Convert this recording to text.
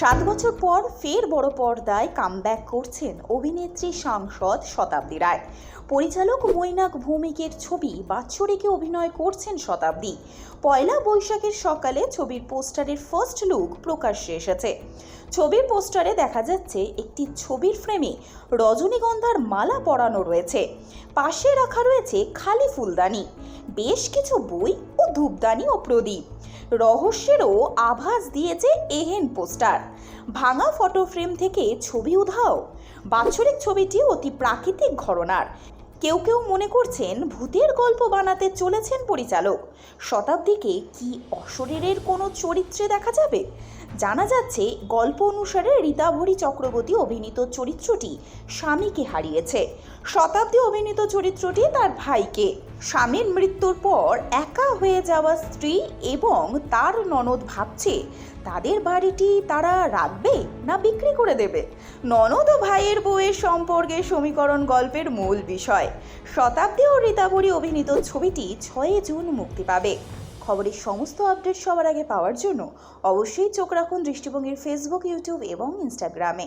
সাত বছর পর ফের বড় পর্দায় কামব্যাক করছেন অভিনেত্রী সাংসদ শতাব্দী রায়। পরিচালক মৈনাক ভৌমিকের ছবি বাৎসরিকে অভিনয় করছেন শতাব্দী। পয়লা বৈশাখের সকালে ছবির পোস্টারের ফার্স্ট লুক প্রকাশ্যে এসেছে। ছবির পোস্টারে দেখা যাচ্ছে একটি ছবির ফ্রেমে রজনীগন্ধার মালা পরানো রয়েছে। পাশে রাখা রয়েছে খালি ফুলদানি। বেশ কিছু বই ধূপদানি ও প্রদীপ। রহস্যেরও আভাস দিয়েছে এহেন পোস্টার। ভাঙা ফটো ফ্রেম থেকে ছবি উধাও। বাৎসরিক ছবিটি অতি প্রাকৃতিক ঘরনার। কেউ কেউ মনে করছেন ভূতের গল্প বানাতে চলেছেন পরিচালক। শতাব্দীকে কি অশরীরের কোনো চরিত্রে দেখা যাবে? জানা যাচ্ছে, গল্প অনুসারে রীতাভরি চক্রবর্তী অভিনীত চরিত্রটি স্বামীকে হারিয়েছে। শতাব্দী অভিনীত চরিত্রটি তার ভাইকে। স্বামীর মৃত্যুর পর একা হয়ে যাওয়া স্ত্রী এবং তার ননদ ভাবছে, তাদের বাড়িটি তারা রাখবে না বিক্রি করে দেবে? ননদ ও ভাইয়ের বউয়ের সম্পর্কে সমীকরণ গল্পের মূল বিষয়। শতাব্দী ও রীতাভরি অভিনীত ছবিটি ছয়ই জুন মুক্তি পাবে। খবরের সমস্ত আপডেট সবার আগে পাওয়ার জন্য অবশ্যই চোখ রাখুন দৃষ্টিভঙ্গির ফেসবুক ইউটিউব এবং ইনস্টাগ্রামে